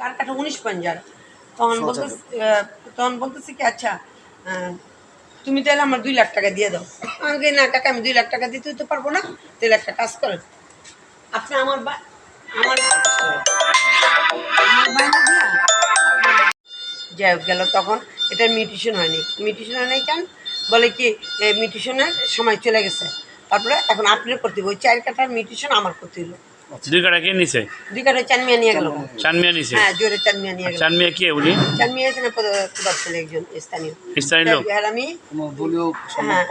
চার কাঠা উনিশ পাঞ্জার। তখন বলতে তখন বলতেছি কি আচ্ছা তুমি তাহলে আমার দুই লাখ টাকা দিয়ে দাও। আমি বলি, না টাকা আমি দুই লাখ টাকা দিতে তো পারব না। তাহলে একটা কাজ করেন আপনি আমার বা আমার যাই হোক গেল তখন। এটা মিউটিশন হয়নি। মিউটিশন হয় নাই কেন? বলে কি মিউটিশনের সময় চলে গেছে। তারপরে এখন আপনি করতে হবে। ওই চার কাঠার মিউটিশন আমার করতে হলো দুই কাটা কে নিছে? দুই কাঠা চানমিয়া নিয়ে গেল। চানমিয়া নিছে? হ্যাঁ জোরে চানমিয়া নিয়ে গেল। চানমিয়া কে উনি? চানমিয়া এখানে প্রদার ছিল একজন স্থানীয়। স্থানীয় লোক। এর আমি দলীয় হ্যাঁ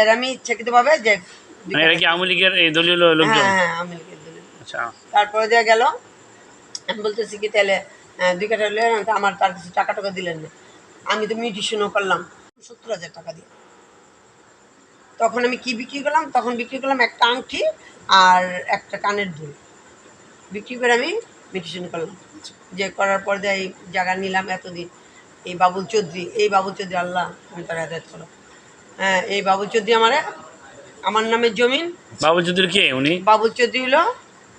এর আমি ইচ্ছাকৃতভাবে যে মানে এরা কি আওয়ামী লীগের এই দলীয় লোকজন? হ্যাঁ হ্যাঁ আচ্ছা। তারপরে গেল আমি বলতেছি কি তাহলে দুই কাঠা হলে আমার তার কিছু টাকা টাকা দিলেন না। আমি তো মিউটিশনও করলাম সত্তর হাজার টাকা দিয়ে। তখন আমি কি বিক্রি করলাম? তখন বিক্রি করলাম একটা আংটি আর একটা কানের দুল। বিক্রি করে আমি মিউটিশন করলাম। যে করার পর এই জায়গা নিলাম এতদিন এই বাবুল চৌধুরী এই বাবুল চৌধুরী আল্লাহ আমি তার হেদায়ত করো হ্যাঁ এই বাবুল চৌধুরী আমার আমার নামের জমিন। বাবুল চৌধুরী কে উনি? বাবুল চৌধুরী হলো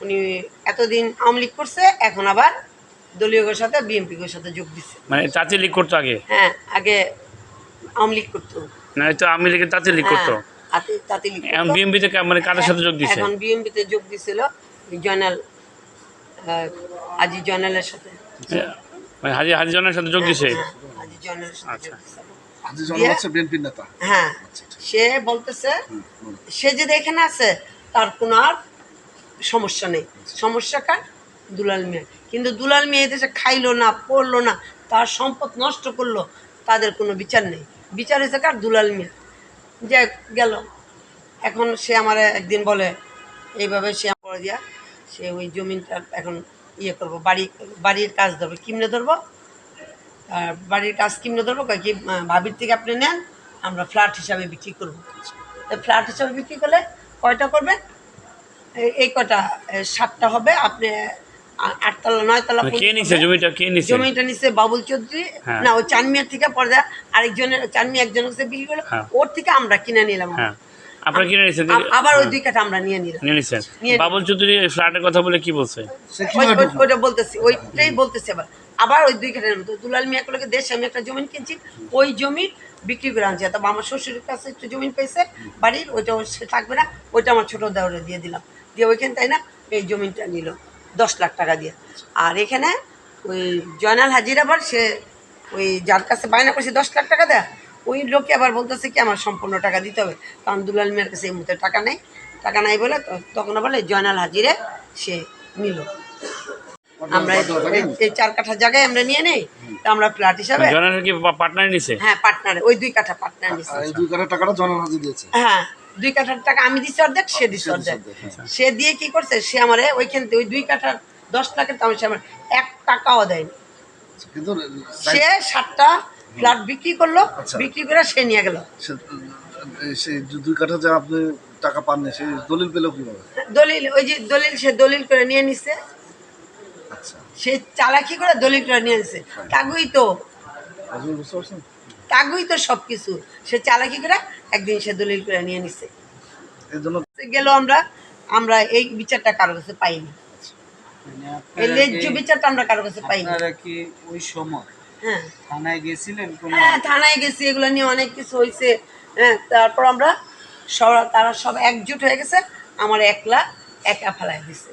উনি এতদিন আওয়ামী লীগ করছে এখন আবার দলীয় সাথে বিএনপি সাথে যোগ দিচ্ছে মানে তাঁতি লীগ করতো আগে? হ্যাঁ আগে আওয়ামী লীগ করতো। না তো আওয়ামী লীগের তাঁতি লীগ করতো? মানে কাদের সাথে যোগ দিছে? এখন বিএনপিতে যোগ দিছিল জয়নাল আজি জয়নালের সাথে। মানে হাজি হাজি জনের সাথে যোগ দিছে? হ্যাঁ, জয়নালের সাথে আচ্ছা। হচ্ছে বিএনপির নেতা। হ্যাঁ সে বলতেছে সে যদি এখানে আছে তার কোনো আর সমস্যা নেই। সমস্যা কার? দুলাল মিয়া। কিন্তু দুলাল মিয়া এদেশে খাইলো না পড়ল না তার সম্পদ নষ্ট করল তাদের কোনো বিচার নেই। বিচার হয়েছে কার? দুলাল মিয়া। যে গেল। এখন সে আমার একদিন বলে, এইভাবে সে আমার দিয়া, সে ওই জমিনটা এখন ইয়ে করব, বাড়ি, বাড়ির কাজ ধরবো। কিমনে ধরবো? আর বাড়ির কাজ কিমনে ধরবো? কি ভাবির থেকে আপনি নেন, আমরা ফ্ল্যাট হিসাবে বিক্রি করব। তো ফ্ল্যাট হিসাবে বিক্রি করলে কয়টা করবেন এই- কটা সাতটা হবে, আপনি আটতলা নয়তলা মানে কে নিছে? জমিটা কে নিছে? জমিটা নিচ্ছে বাবুল চৌধুরী। হ্যাঁ। না ওই চানমিয়ার থেকে পর্দা আরেকজনের চানমিয়া একজন কাছে বিক্রি করল। ওর থেকে আমরা কিনে নিলাম। হ্যাঁ। আপনারা কিনে নিছেন? আবার ওই দুই কাঠা আমরা নিয়ে নিলাম। নিয়ে নিছেন। বাবুল চৌধুরী এই ফ্ল্যাটের কথা বলে কি বলছে? ওইটা বলতেছি ওইটাই বলতেছি আবার। আবার ওই দুই কাঠার মতো দুলাল মিয়া গুলোকে দেশে আমি একটা জমি কিনছি ওই জমি বিক্রি করে আনছি। তবে আমার শ্বশুরের কাছে একটু জমি পেয়েছে বাড়ির ওইটা সে থাকবে না ওইটা আমার ছোটো দেওয়ারে দিয়ে দিলাম। দিয়ে ওইখানে তাই না এই জমিটা নিল। দশ লাখ টাকা দিয়ে। আর এখানে ওই জয়নাল হাজির আবার সে ওই যার কাছে বায়না করছে দশ লাখ টাকা দেয় ওই লোকে আবার বলতেছে কি আমার সম্পূর্ণ টাকা দিতে হবে। কারণ দুলাল মিয়ার কাছে এই মুহূর্তে টাকা নেই। টাকা নাই বলে তখন বলে জয়নাল হাজিরে সে নিল। আমরা এই- চার কাঠা জায়গায় আমরা নিয়ে নেই। তা আমরা ফ্ল্যাট হিসাবে জনের কি পার্টনার নিছে? হ্যাঁ পার্টনার ওই দুই কাঠা পার্টনার নিচ্ছে দুই কাঠা টাকাটা জনন হাজি দিয়েছে। হ্যাঁ দুই কাঠার টাকা আমি দিচ্ছি অর্ধেক সে দিচ্ছে সে অর্ধেক। সে দিয়ে কি করছে? সে আমারে ওইখান থেকে ওই দুই কাঠার দশ লাখের দাম সে আমার এক টাকাও দেয়নি। সে সাতটা ফ্ল্যাট বিক্রি করল আচ্ছা। বিক্রি করে সে নিয়ে গেল। সে- দুই কাঠা যে আপনি টাকা পাননি সেই দলিল পেল কীভাবে? দলিল ওই যে দলিল সে দলিল করে নিয়ে নিছে। আচ্ছা। সে চালাকি করে দলিল করে নিয়ে নিছে। কাগুই তো। বুঝতে পারছেন? কাগুই তো সব কিছু সে চালাকি করে একদিন সে দলিল করে নিয়ে নিছে। গেল আমরা আমরা এই বিচারটা কারও কাছে পাইনি। মানে এই কি- বিচারটা আমরা কারও কাছে পাইনি। কি ওই সময় হ্যাঁ। থানায় গেছিলেন হ্যাঁ থানায় গেছি এগুলো নিয়ে অনেক কিছু হয়েছে হ্যাঁ তারপর আমরা সব তারা সব একজুট হয়ে গেছে আমার একলা একা ফেলায় দিছে।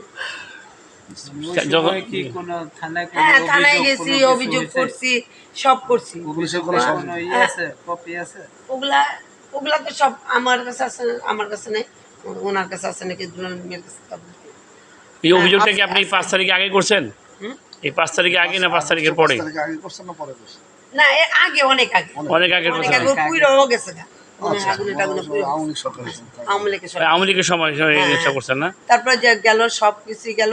যখন- কি কোনো থানায় হ্যাঁ থানায় গেছি অভিযোগ করছি সব করছি। পুলিশের কোনো কোনো সম- আছে কপি আছে? ওগুলা ওগুলা তো সব আমার কাছে আছে আমার কাছে নেই ওনার কাছে আছে নাকি মিয়ার কাছে এই অভিযোগটা কি আপনি। পাঁচ তারিখে আগে করছেন? এই পাঁচ তারিখে আগে না পাঁচ তারিখের পরে? না পরে এর আগে অনেক আগে। অনেক আগে অনেক করছেন। আগে গেছে গা। আচ্ছা পুইরো আওয়ামী লীগের সরকার। আওয়ামী লীগের সময় হ্যাঁ। করছেন না? তারপরে যে গেল সব কিছুই গেল।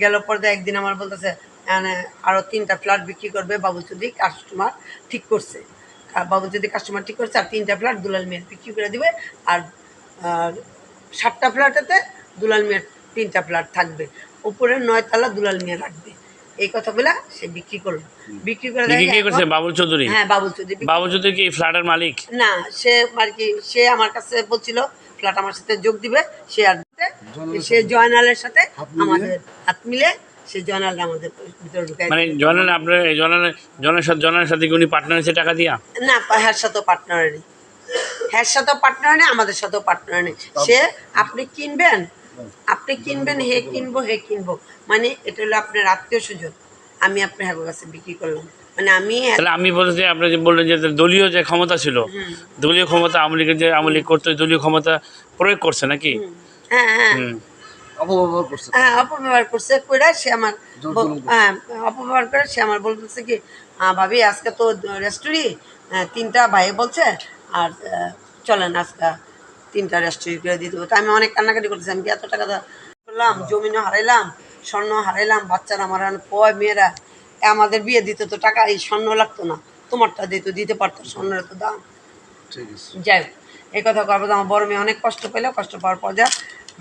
গেল পরে একদিন আমার বলতেছে মানে আরও তিনটা ফ্ল্যাট বিক্রি করবে বাবু চৌধুরী কাস্টমার ঠিক করছে। বাবু চৌধুরী কাস্টমার ঠিক করছে আর তিনটা ফ্ল্যাট দুলাল মিয়ার বিক্রি করে দিবে আর সাতটা ফ্ল্যাটেতে দুলাল মিয়ার তিনটা ফ্ল্যাট থাকবে উপরে নয়তলা দুলাল মিয়া রাখবে। এই কথা বলে সে বিক্রি করল। বিক্রি করে বিক্রি করছে? বাবুল চৌধুরী? হ্যাঁ বাবুল চৌধুরী বাবুল চৌধুরী কি ফ্ল্যাটের মালিক? না সে আর কি সে আমার কাছে বলছিল ফ্ল্যাট আমার সাথে যোগ দিবে সে আর সে জয়নালের সাথে আমাদের হাত মিলে সে জয়নাল আমাদের ভিতরে ঢুকাই মানে জনাল আপনার এই জনাল জনের সাথে সাথে কি উনি পার্টনার হয়েছে টাকা দিয়া? না হ্যার সাথেও পার্টনার নেই হ্যার সাথেও পার্টনার নেই আমাদের সাথেও পার্টনার নেই সে আপনি কিনবেন আপনি কিনবেন হে কিনবো হে কিনবো। মানে এটা হলো আপনার আত্মীয় স্বজন। আমি আপনার হ্যাঁ কাছে বিক্রি করলাম। মানে আমি তাহলে আমি বলতে চাই আপনি যে বললেন যে দলীয় যে ক্ষমতা ছিল দলীয় ক্ষমতা আওয়ামী লীগের যে আওয়ামী লীগ করতো দলীয় ক্ষমতা প্রয়োগ করছে নাকি? হ্যাঁ হ্যাঁ। অপব্যবহার করছে। হ্যাঁ অপব্যবহার করছে কইরা সে আমার। হ্যাঁ অপব্যবহার করে সে আমার বলতেছে কি "আহ, ভাবি আজকে তো রেস্টুরি তিনটা ভাই বলছে আর চলেন আজকে তিনটা রেস্টুরি করে দেবো। তো আমি অনেক কান্নাকাটি করতেছি আমি এত টাকা করলাম জমিনও হারাইলাম স্বর্ণ হারাইলাম বাচ্চারা আমার কয় মেয়েরা আমাদের বিয়ে দিতে তো টাকা এই স্বর্ণ লাগতো না তোমারটা দিত দিতে পারতো স্বর্ণের তো দাম। যাই হোক, এই কথা করব আমার বড় মেয়ে অনেক কষ্ট পেল কষ্ট পাওয়ার পর যা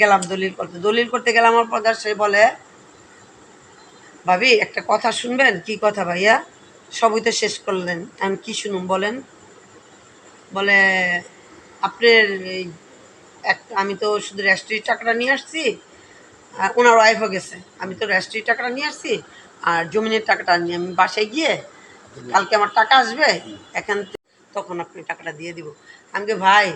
গেলাম দলিল করতে। দলিল করতে গেলাম আমার পর যা সে বলে, ভাবি, একটা কথা শুনবেন? কি কথা ভাইয়া? সবই তো শেষ করলেন। আমি কি শুনুন বলেন? বলে, আপনার এই একটা আমি তো শুধু রেস্ট্রির টাকাটা নিয়ে আসছি, আর ওনার ওয়াইফও গেছে। আমি তো রেস্ট্রির টাকাটা নিয়ে আসছি, আর জমিনের টাকাটা নিয়ে আমি বাসায় গিয়ে কালকে আমার টাকা আসবে, এখান থেকে তখন আপনি টাকাটা দিয়ে দিব। আমি কি ভাই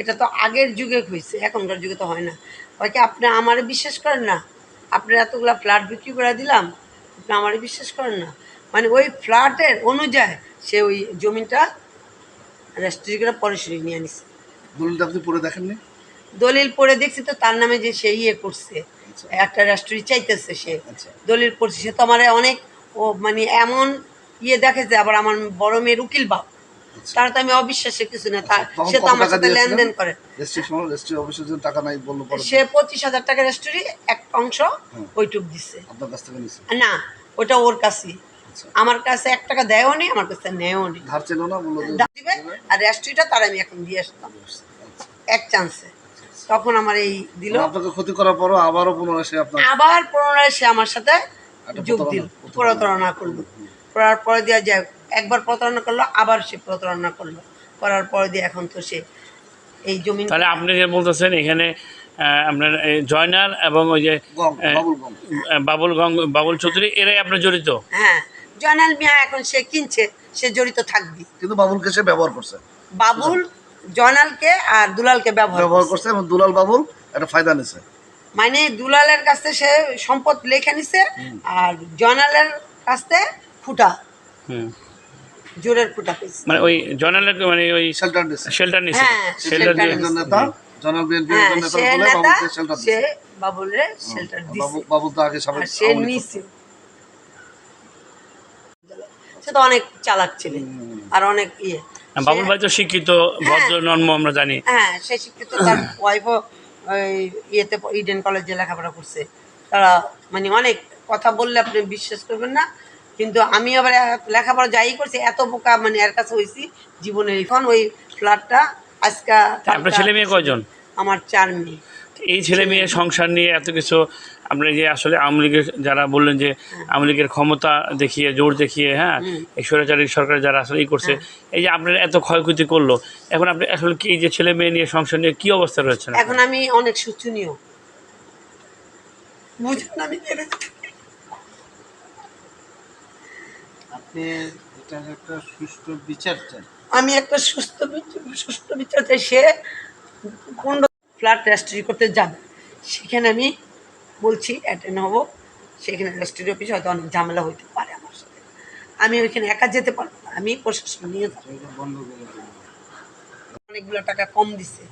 এটা তো আগের যুগে হয়েছে এখনকার যুগে তো হয় না। হয় কি আপনি আমারে বিশ্বাস করেন না? আপনি এতগুলা ফ্ল্যাট বিক্রি করে দিলাম আপনি আমারে বিশ্বাস করেন না? মানে ওই ফ্ল্যাটের অনুযায়ী সে ওই জমিটা রেস্ট্রি করে পরে সরিয়ে নিয়ে নিছে দলিলটা আপনি পড়ে দেখেননি? দলিল পড়ে দেখছি তো তার নামে যে সে ইয়ে করছে আচ্ছা। একটা রেস্টুরি চাইতেছে সে। আচ্ছা। দলিল পড়ছে সে তো আমার অনেক ও মানে এমন ইয়ে দেখেছে আবার আমার বড় মেয়ের উকিল বাপ। তার তো আমি অবিশ্বাসের কিছু না সে তো আমার সাথে লেনদেন করে। টাকা নাই বলল সে পঁচিশ হাজার টাকা রেস্টুরি এক অংশ ওইটুক দিচ্ছে আপনার কাছ থেকে নিছে? না ওটা ওর কাছে আচ্ছা। আমার কাছে এক টাকা দেয়ও নেই আমার কাছে নেয়ও নেই ধার ছিল না বলল দিবে আর রেস্টুরিটা তার আমি এখন দিয়ে আসতাম আচ্ছা। এক চান্সে তখন আমার এই দিল। মানে আপনাকে ক্ষতি করার পরও আবারও পুনরায় সে আপনার আবার পুনরায় সে আমার সাথে যোগ দিল প্রতারণা। করল। করার পরে দিয়ে যায় একবার প্রতারণা করল আবার সে প্রতারণা করল। করার পরে দিয়ে এখন তো সে এই জমি তাহলে আপনি যে বলতেছেন এখানে আপনার এই জয়নাল এবং ওই যে বাবুল গং। বাবুল চৌধুরী এরাই আপনার জড়িত? হ্যাঁ জয়নাল মিয়া এখন সে কিনছে সে জড়িত থাকবি। কিন্তু বাবুলকে সে ব্যবহার করছে। বাবুল জয়নালকে আর দুলালকে ব্যবহার ব্যবহার করছে। করছে এবং দুলাল বাবুল একটা ফায়দা নিছে। মানে দুলালের কাছে সে সম্পদ লেখে নিছে আর জয়নালের কাছে ফুটা। হুম। জোরের ফুটা পেয়েছে মানে ওই জয়নালের মানে ওই শেল্টার শেল্টার নিছে। হ্যাঁ, শেল্টার দিয়ে নেতা জনাল বিএনপি হ্যাঁ নেতা সে বলে শেল্টার বাবু তো আগে সে নিছে। সে তো অনেক চালাক ছিলেন আর অনেক ইয়ে। বাবুল ভাই তো শিক্ষিত ভদ্র নন্ম আমরা জানি। হ্যাঁ সে শিক্ষিত তার ওয়াইফও ওই ইয়েতে ইডেন কলেজে লেখাপড়া করছে। তারা মানে অনেক কথা বললে আপনি বিশ্বাস করবেন না। কিন্তু আমি আবার লেখাপড়া যাই করছি এত বোকা মানে এর কাছে হয়েছি জীবনে। এখন ওই ফ্ল্যাটটা আজকে আপনার ছেলে মেয়ে কয়জন? আমার চার মেয়ে। এই ছেলে মেয়ে সংসার নিয়ে এত কিছু আপনার যে আসলে আওয়ামী লীগের যারা বললেন যে আওয়ামী লীগের ক্ষমতা দেখিয়ে জোর দেখিয়ে হ্যাঁ এই স্বৈরাচারী সরকার যারা আসলে এই করছে এই যে আপনার এত ক্ষয়ক্ষতি করল এখন আপনি আসলে কি এই যে ছেলে মেয়ে নিয়ে সংসার নিয়ে কি অবস্থা রয়েছে? এখন আমি অনেক শোচনীয়। বুঝেন আমি মেরে যেতে- আপনি এটার একটা সুষ্ঠু বিচার চান আমি একটা সুস্থ সুস্থ বিচার চাই সে কোন ফ্ল্যাট রেজিস্ট্রি করতে যাবে। সেখানে আমি বলছি অ্যাটেন্ড হব। সেখানে রেজিস্ট্রি অফিসে হয়তো অনেক ঝামেলা হইতে পারে আমার সাথে। আমি ওইখানে একা যেতে পারব না আমি প্রশাসন নিয়ে বন্ধ অনেকগুলো টাকা কম দিছে।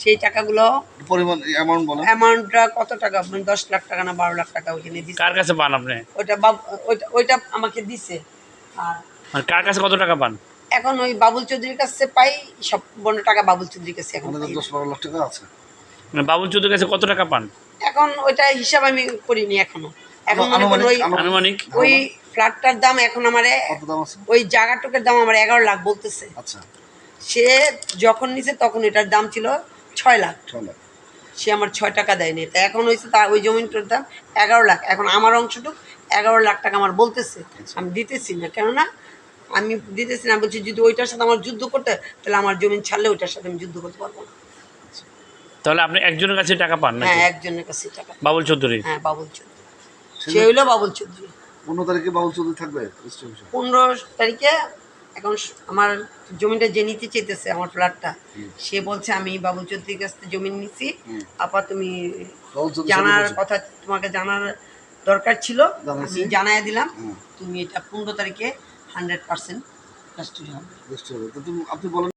সেই টাকাগুলো পরিমাণ অ্যামাউন্ট বলেন অ্যামাউন্টটা কত টাকা? মানে দশ লাখ টাকা না বারো লাখ টাকা ওইখানে দিছে। কার কাছে পান আপনি? ওইটা ওইটা ওইটা আমাকে দিছে। আর কার কাছে কত টাকা পান? এখন ওই বাবুল চৌধুরীর কাছে পাই সব বন্য টাকা বাবুল চৌধুরীর কাছে এখন আমাদের। দশ বারো লাখ টাকা আছে। মানে বাবুল চৌধুরীর কাছে কত টাকা পান? এখন ওইটা হিসাব আমি করিনি এখনও। এখন মনে করেন ওই আনুমানিক- ওই ফ্ল্যাটটার দাম এখন আমার কত দাম আছে? ওই জায়গাটুকের দাম আমার এগারো লাখ বলতেছে। আচ্ছা। সে যখন নিছে তখন এটার দাম ছিল ছয় লাখ। ছয় লাখ। সে আমার ছয় টাকা দেয়নি। তা এখন হয়েছে তার ওই জমিটার দাম এগারো লাখ। এখন আমার অংশটুক এগারো লাখ টাকা আমার বলতেছে আমি দিতেছি না। কেননা আমি দিতেছি না বলছি যদি ওইটার সাথে আমার যুদ্ধ করতে তাহলে আমার জমিন ছাড়লে ওইটার সাথে আমি যুদ্ধ করতে পারব না। তাহলে আপনি একজনের কাছে টাকা পান না হ্যাঁ একজনের কাছে টাকা। বাবুল চৌধুরী? হ্যাঁ বাবুল চৌধুরী। সে হইল বাবুল চৌধুরী। পনেরো তারিখে বাবুল চৌধুরী থাকবে পনেরো তারিখে এখন আমার জমিটা যে নিতে চেয়েছে আমার ফ্ল্যাটটা সে বলছে আমি বাবুল চৌধুরীর কাছ থেকে জমি নিছি। আপা তুমি বাবুল চৌধুরী জানার কথা তোমাকে জানার দরকার ছিল। আমি জানাই দিলাম হুম। তুমি এটা পনেরো তারিখে হান্ড্রেড পার্সেন্ট হবে। আপনি বলেন।